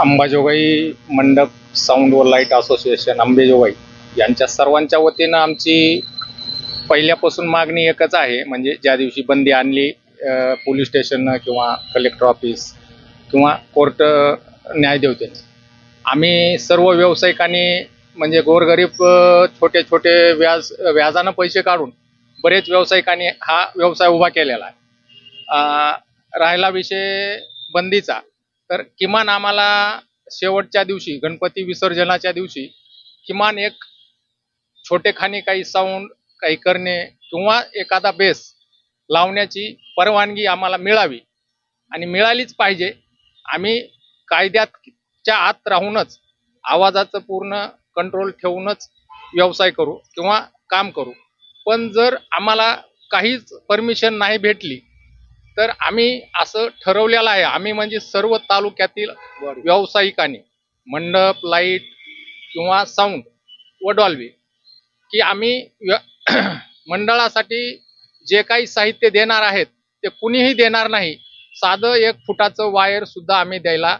अंबाजोगाई मंडप साऊंड व light association Ambejogai यांच्या सर्वांच्या वतीनं आमची पहिल्यापासून मागणी एकच आहे म्हणजे ज्या दिवशी बंदी आणली पोलीस स्टेशन किंवा कलेक्टर ऑफिस किंवा कोर्ट न्यायदेवते आम्ही सर्व व्यावसायिकांनी म्हणजे गोरगरीब छोटे छोटे व्याज व्याजानं पैसे काढून बरेच व्यावसायिकांनी हा व्यवसाय उभा केलेला आहे. राहिला विषय बंदीचा. तर किमान आम्हाला शेवटच्या दिवशी गणपती विसर्जनाच्या दिवशी किमान एक छोटेखानी काही साऊंड काही करणे किंवा एखादा बेस लावण्याची परवानगी आम्हाला मिळावी. आणि मिळालीच पाहिजे. आम्ही कायद्याच्या आत राहूनच आवाजाचं पूर्ण कंट्रोल ठेवूनच व्यवसाय करू किंवा काम करू. पण जर आम्हाला काहीच परमिशन नाही भेटली तर आम्ही असं ठरवलेलं आहे. आम्ही म्हणजे सर्व तालुक्यातील व्यावसायिकांनी मंडप लाइट किंवा साऊंड व डॉल्बी की आम्ही व्य- मंडळासाठी जे काही साहित्य देणार आहेत ते कुणीही देणार नाही. साधं एक फुटाचं वायर सुद्धा आम्ही द्यायला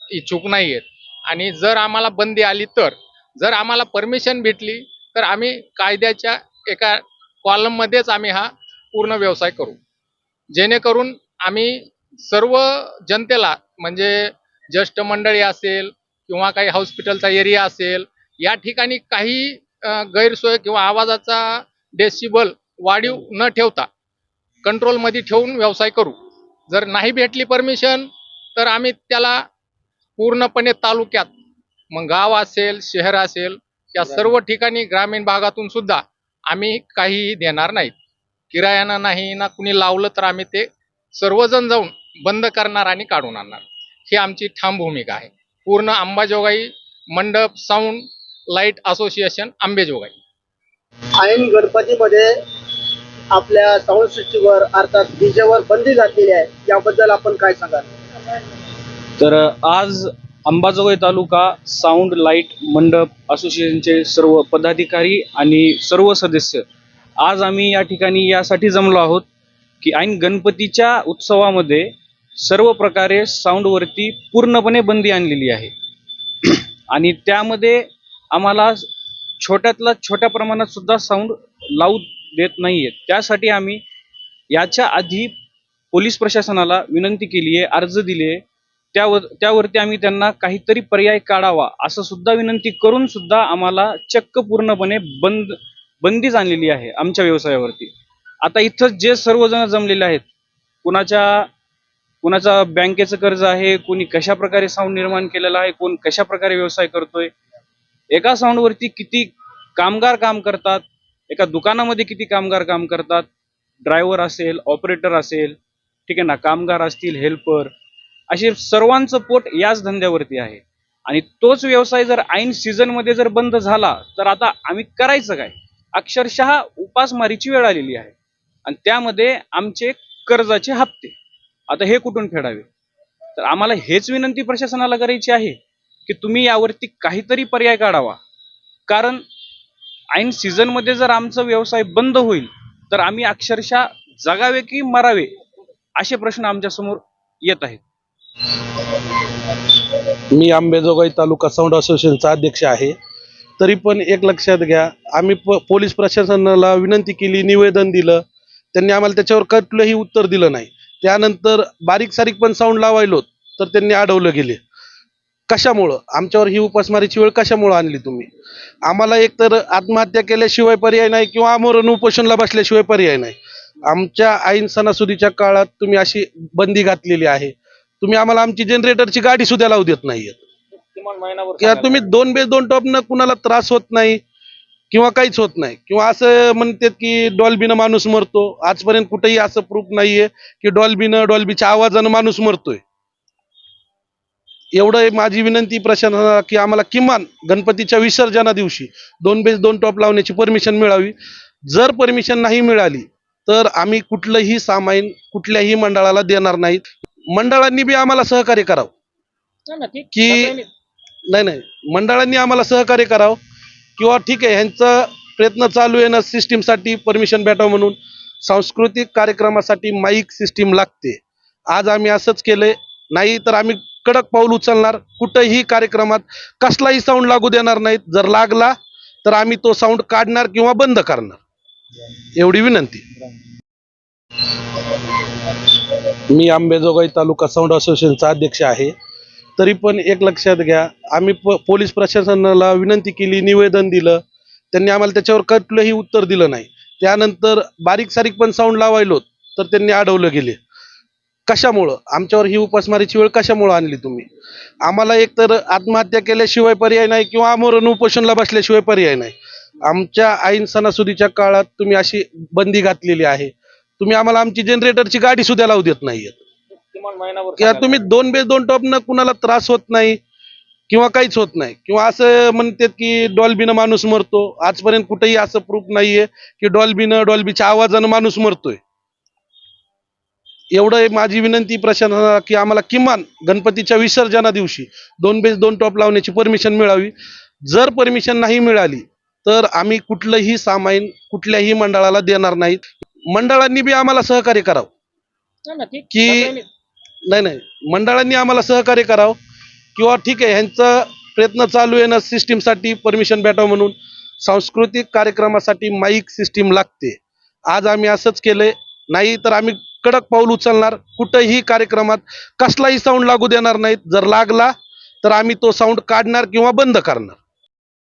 इच्छुक नाही आहेत आणि जर आम्हाला बंदी आली तर जर आम्हाला परमिशन भेटली तर आम्ही कायद्याच्या एका कॉलममध्येच आम्ही हा पूर्ण व्यवसाय करू. जेणेकरून आम्ही सर्व जनतेला म्हणजे ज्येष्ठ मंडळी असेल किंवा काही हॉस्पिटलचा एरिया असेल या ठिकाणी काही गैरसोय किंवा आवाजाचा डेसिबल वाढीव न ठेवता कंट्रोलमध्ये ठेवून व्यवसाय करू. जर नाही भेटली परमिशन तर आम्ही त्याला पूर्णपणे तालुक्यात मग गाव असेल शहर असेल या सर्व ठिकाणी ग्रामीण भागातून सुद्धा आम्ही काहीही देणार नाहीत किरायानं नाही ना कुणी लावलं तर आम्ही ते सर्वजण जाऊन बंद करणार आणि काढून आणणार. ही आमची ठाम भूमिका आहे. पूर्ण अंबाजोगाई मंडप साऊंड लाइट असोसिएशन आंबेजोगाई. ऐन गणपतीमध्ये आपल्या साऊंड सिस्टीमवर अर्थात डीजेवर बंदी घातलेली आहे. याबद्दल आपण काय सांगाल? तर आज अंबाजोगाई तालुका साऊंड लाइट मंडप असोसिएशनचे सर्व पदाधिकारी आणि सर्व सदस्य आज आम्ही या ठिकाणी यासाठी जमलो आहोत की ऐन गणपतीच्या उत्सवामध्ये सर्व प्रकारे साऊंडवरती पूर्णपणे बंदी आणलेली आहे. आणि त्यामध्ये आम्हाला छोट्यातला छोट्या प्रमाणात सुद्धा साऊंड लावू देत नाहीये. त्यासाठी आम्ही याच्या आधी पोलीस प्रशासनाला विनंती केली आहे अर्ज दिले आहे. त्यावर त्यावरती आम्ही त्यांना काहीतरी पर्याय काढावा असं सुद्धा विनंती करून सुद्धा आम्हाला चक्क पूर्णपणे बंद बंदीच आणलेली आहे आमच्या व्यवसायावरती. आता इथं जे सर्वजण जमलेले आहेत कुणाच्या कुणाचा बँकेचं कर्ज आहे कोणी कशा प्रकारे साऊंड निर्माण केलेला आहे कोण कशा प्रकारे व्यवसाय करतोय एका साऊंडवरती किती कामगार काम करतात एका दुकानामध्ये किती कामगार काम करतात ड्रायव्हर असेल ऑपरेटर असेल ठीक आहे ना कामगार असतील हेल्पर असे सर्वांचं पोट याच धंद्यावरती आहे. आणि तोच व्यवसाय जर ऐन सीझनमध्ये जर बंद झाला तर आता आम्ही करायचं काय? अक्षरशः उपासमारीची वेळ आलेली आहे. आणि त्यामध्ये आमचे कर्जाचे हप्ते. आता हे कुठून फेडावे? तर आम्हाला हेच विनंती प्रशासनाला करायची आहे की तुम्ही यावरती काहीतरी पर्याय काढावा. कारण ऐन सीझनमध्ये जर आमचा व्यवसाय बंद होईल तर आम्ही अक्षरशः जगावे की मरावे असे प्रश्न आमच्यासमोर येत आहेत. मी आंबेजोगाई तालुका साऊंड असोसिएशनचा अध्यक्ष आहे. तरी पण एक लक्षात घ्या. आम्ही प पोलीस प्रशासनाला विनंती केली निवेदन दिलं. त्यांनी आम्हाला त्याच्यावर कुठलंही उत्तर दिलं नाही. त्यानंतर बारीक सारीक पण साऊंड लावायलो तर त्यांनी अडवलं गेले. कशामुळं? आमच्यावर ही उपासमारीची वेळ कशामुळं आणली तुम्ही? आम्हाला एकतर आत्महत्या केल्याशिवाय पर्याय नाही किंवा आमरण उपोषणला बसल्याशिवाय पर्याय नाही. आमच्या आईन सणासुदीच्या काळात तुम्ही अशी बंदी घातलेली आहे. तुम्ही आम्हाला आमची जनरेटरची गाडी सुद्धा लावू देत नाहीयेत. आहेत किंवा तुम्ही दोन बेस दोन टॉपनं कुणाला त्रास होत नाही किंवा काहीच होत नाही. किंवा असं म्हणतात की डॉल्बीनं माणूस मरतो. आजपर्यंत कुठेही असं प्रूफ नाहीये की डॉल्बीनं डॉल्बीच्या आवाजानं माणूस मरतोय. एवढं माझी विनंती प्रशासनाला की आम्हाला किमान गणपतीच्या विसर्जना दिवशी दोन बेस दोन टॉप लावण्याची परमिशन मिळावी. जर परमिशन नाही मिळाली तर आम्ही कुठलंही सामाईन कुठल्याही मंडळाला देणार नाहीत. मंडळांनी बी आम्हाला सहकार्य करावं. की नाही नाही. मंडळांनी आम्हाला सहकार्य करावं. किंवा ठीक आहे ह्यांचा प्रयत्न चालू आहे ना सिस्टीमसाठी परमिशन भेटावं म्हणून. सांस्कृतिक कार्यक्रमासाठी माईक सिस्टीम लागते. आज आम्ही असंच केलंय. नाही तर आम्ही कडक पाऊल उचलणार. कुठंही कार्यक्रमात कसलाही साऊंड लागू देणार नाहीत. जर लागला तर आम्ही तो साऊंड काढणार किंवा बंद करणार. एवढी विनंती. मी आंबेजोगाई तालुका साऊंड असोसिएशनचा अध्यक्ष आहे. तरी पण एक लक्षात घ्या. आम्ही प पोलीस प्रशासनाला विनंती केली निवेदन दिलं. त्यांनी आम्हाला त्याच्यावर कुठलंही उत्तर दिलं नाही. त्यानंतर बारीक सारीक पण साऊंड लावायलो तर त्यांनी अडवलं गेले. कशामुळं? आमच्यावर ही उपासमारीची वेळ कशामुळं आणली तुम्ही? आम्हाला एकतर आत्महत्या केल्याशिवाय पर्याय नाही किंवा आमरण उपोषणला बसल्याशिवाय पर्याय नाही. आमच्या ऐन सणासुदीच्या काळात तुम्ही अशी बंदी घातलेली आहे. तुम्ही आम्हाला आमची जनरेटरची गाडी सुद्धा लावू देत नाही आहेत किंवा तुम्ही दोन बेस दोन टॉपनं कुणाला त्रास होत नाही किंवा काहीच होत नाही. किंवा असं म्हणतात की डॉल्बीनं माणूस मरतो. आजपर्यंत कुठेही असं प्रूफ नाहीये की डॉल्बीनं डॉल्बीच्या आवाजानं माणूस मरतोय. एवढं माझी विनंती प्रशासनाला की आम्हाला किमान गणपतीच्या विसर्जना दिवशी दोन बेस दोन टॉप लावण्याची परमिशन मिळावी. जर परमिशन नाही मिळाली तर आम्ही कुठलंही सामाईन कुठल्याही मंडळाला देणार नाहीत. मंडळांनी बी आम्हाला सहकार्य करावं. ना. की- नाही नाही. मंडळांनी आम्हाला सहकार्य करावं किंवा ठीक आहे ह्यांचा प्रयत्न चालू आहे ना सिस्टीमसाठी परमिशन भेटावं म्हणून. सांस्कृतिक कार्यक्रमासाठी माईक सिस्टीम लागते. आज आम्ही असंच केलंय. नाही तर आम्ही कडक पाऊल उचलणार. कुठंही कार्यक्रमात कसलाही साऊंड लागू देणार नाहीत. जर लागला तर आम्ही तो साऊंड काढणार किंवा बंद करणार.